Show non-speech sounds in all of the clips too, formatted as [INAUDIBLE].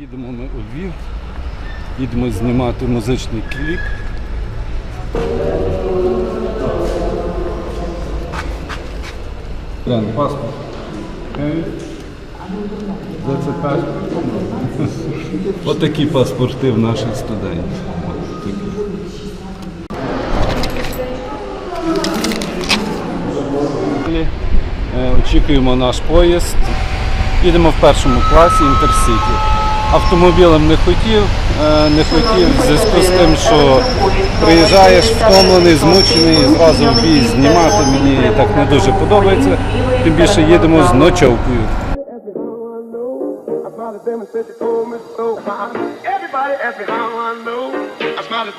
Їдемо ми у Львів, їдемо знімати музичний кліп. Паспорт. Де це паспорт? Отакі паспорти в наших студентів. Е, Очікуємо наш поїзд. Їдемо в першому класі Інтерсіті. Автомобілем не хотів, е, не хотів в зв'язку з тим, що приїжджаєш втомлений, змучений, і зразу бій знімати мені так не дуже подобається. Тим більше їдемо з ночовкою. Everybody asked me how I know. I smiled at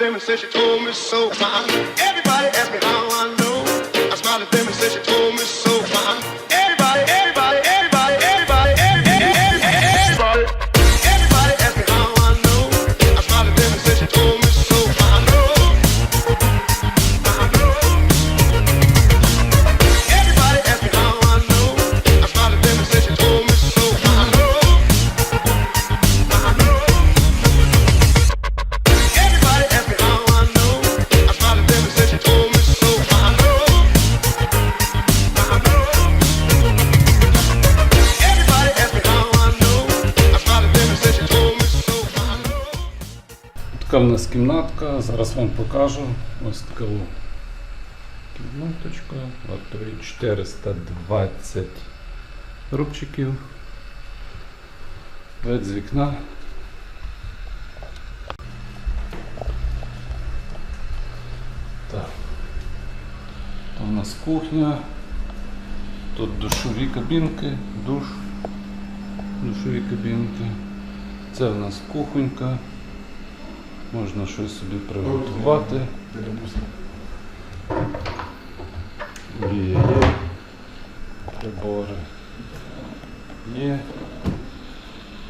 them and said she told me so. Нас кімнатка, зараз вам покажу. Ось така кімнаточка. От 420 рубчиків. Вид з вікна. Так. Там у нас кухня. Тут душові кабінки, душ, душові кабінки. Це в нас кухонька. Можна щось собі приготувати. Є, є. Прибори. Є.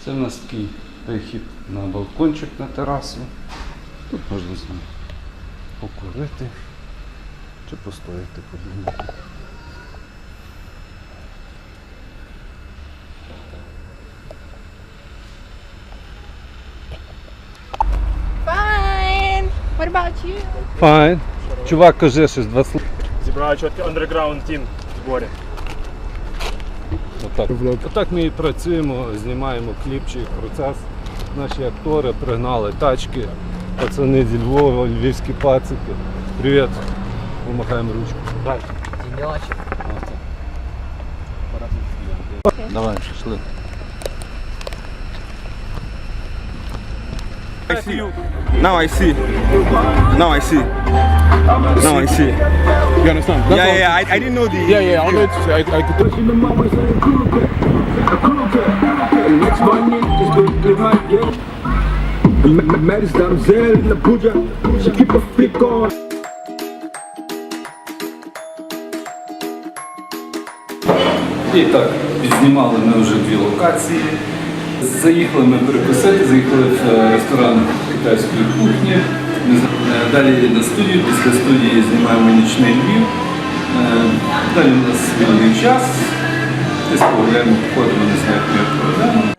Це в нас такий вихід на балкончик на терасу. Тут можна собі покурити чи постояти подумати. You? Файн. Чувак, кажи щось два слова. Зібрали чіткий underground team в зборі. Отак. Отак ми і працюємо, знімаємо кліпчик, процес. Наші актори пригнали тачки, пацани зі Львова, львівські пацики. Привіт. Помахаємо ручку. Давай, пішли. I see. Now I see. Now I see. Now I see. You understand? That's Yeah, all. yeah, I, I didn't know the. yeah, yeah. I know I, I could. Maris damsel na buja, she keep a flick on. І так, підзнімали ми вже дві локації. Заїхали ми перекусити, заїхали в е, ресторан китайської кухні. Е, Далі на студію, після студії знімаємо нічний Львів. Е, Далі у нас вільний час. Десь погуляємо, походимо, не знаю, як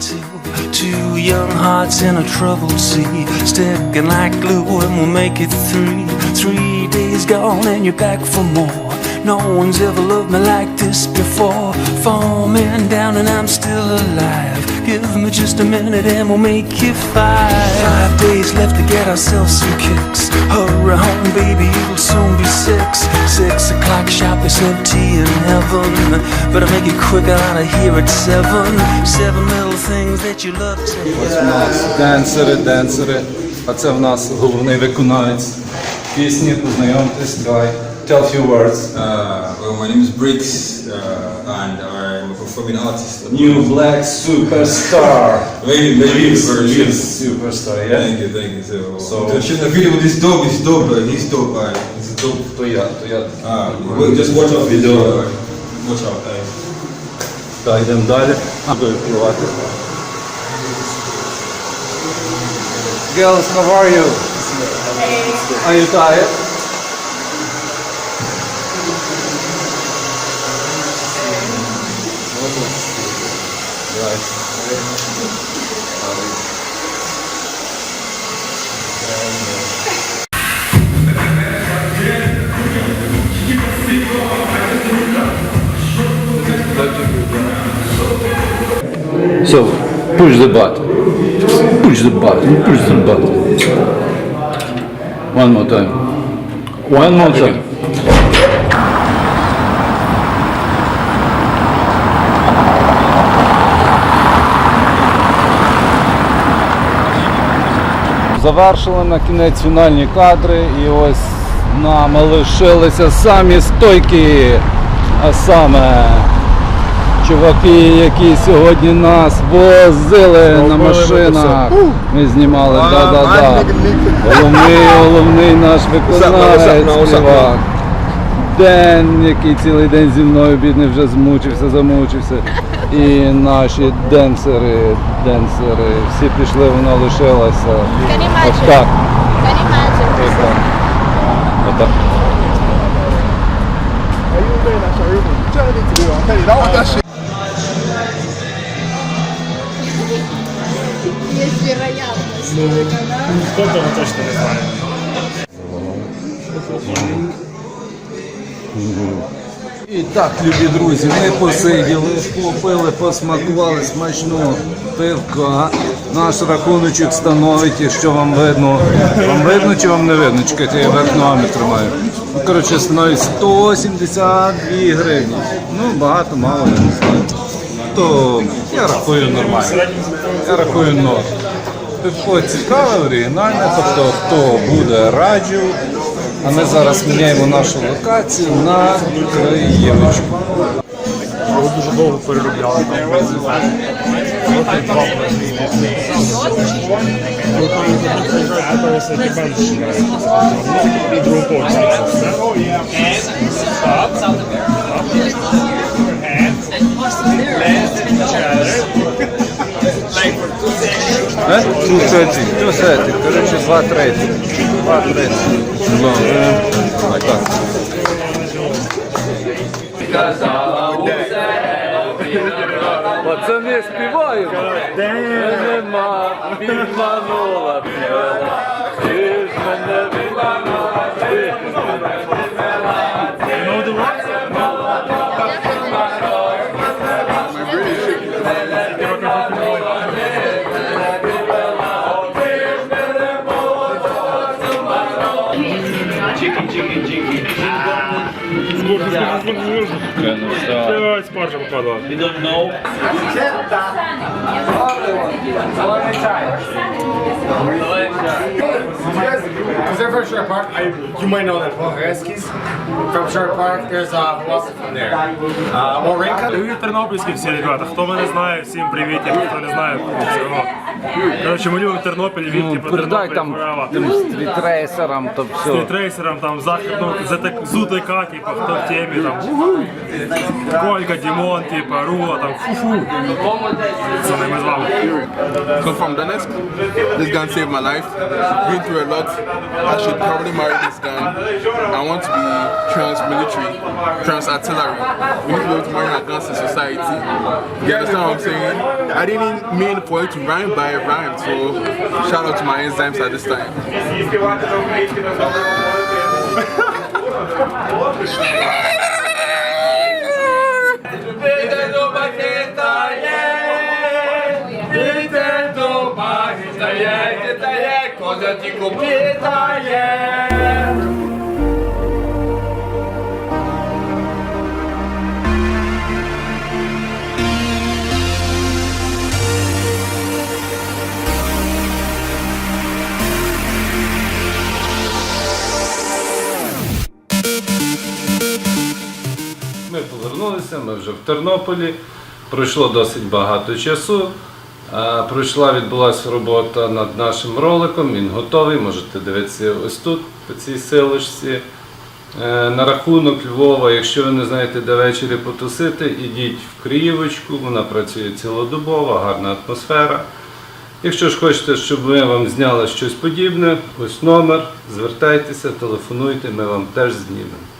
two. Two young hearts in a troubled sea, sticking like glue, and we'll make it three. Three days gone, and you're back for more. No one's ever loved me like this before. Four men down, and I'm still alive. Give me just a minute, and we'll make it five. Five days left to get ourselves some kicks. Hurry home, baby, it'll soon be six. Six o'clock shop is empty in heaven. Better make it quick, I out of here at seven. Seven little things that you love to Ось у нас денсери, денсери. А це в нас головний виконавець пісні. Познайомтесь, давай. Tell few words. Uh, well, my name is Briggs, uh, and I'm a performing artist. New Black Superstar. Maybe, maybe Leaves, version. Leaves Superstar, yeah? Thank you, thank you. So, So- to shoot the video with this dope, is dope, uh, he's dope, uh, he's a dope. То я, то я. Uh, well, just watch out, Video. Uh, watch out. Uh, Так, йдемо далі. Буду впливати. Girls, how are you? Are you tired? So, push the button. Push the button, push the button. One more time. One more time. Завершили на кінець фінальні кадри і ось нам лишилися самі стойкі, а саме чуваки, які сьогодні нас возили на машинах. Ми знімали, да-да-да. Головний, головний наш виконавець, співак. Ден, який цілий день зі мною бідний вже змучився, замучився. І наші денсери, денсери, всі пішли, вона лишилася. Ось так. Ось так. Есть вероятность. Хто того точно не знає. Так, любі друзі, ми посиділи, попили, посмакували смачну пивка. Наш рахуночок становить, якщо вам видно. Вам видно чи вам не видно? Чекайте, я верхногами тримаю. Ну, Коротше, становить 172 гривні. Ну, багато, мало, я не знаю. То я рахую нормально. Я рахую норм. Пивко цікаве, оригінальне, тобто хто буде раджу. А ми зараз міняємо нашу локацію на Криєвичку. Його дуже довго переробляли. Там приїжджають, питалися, які бенші. Другого повністю. 2,1. 2,1. Коротше, 2,30. 2,30. Ну, так, два трети. співають. Нема підманула. Ти ж мене підманула. Ти ж мене підманула. Ой, спаржа попадала. Because they're from Sherwood Park, I, you might know that Pogreski's from Sherwood Park. There's uh, who else is from there? Uh. Ви тернопільські всі ребята. Хто мене знає, всім привіт, хто не знає, все одно. Коротше, ми любимо Тернопіль, Вітки Ну, про передай Тернопіль, там Курава. тим стрітрейсерам, то все. Стрітрейсерам, там, західну, ЗТ, ЗУТК, типа, хто в темі, там, Колька, Дімон, типа, Руа, там, фу-фу. Це не ми з вами. Come from Donetsk. This gun saved my life. Been through a lot. I should probably marry this gun. I want to be trans-military, trans-artillery. We need to be able to marry our guns in society. You understand what I'm saying? I didn't mean for it to rhyme, by it rhymed. So shout out to my enzymes at this time. [LAUGHS] Ми повернулися, ми вже в Тернополі. Пройшло досить багато часу. Пройшла, відбулася робота над нашим роликом, він готовий, можете дивитися ось тут, по цій силочці. Е, На рахунок Львова, якщо ви не знаєте, де ввечері потусити, ідіть в Криївочку, вона працює цілодобово, гарна атмосфера. Якщо ж хочете, щоб ми вам зняли щось подібне, ось номер, звертайтеся, телефонуйте, ми вам теж знімемо.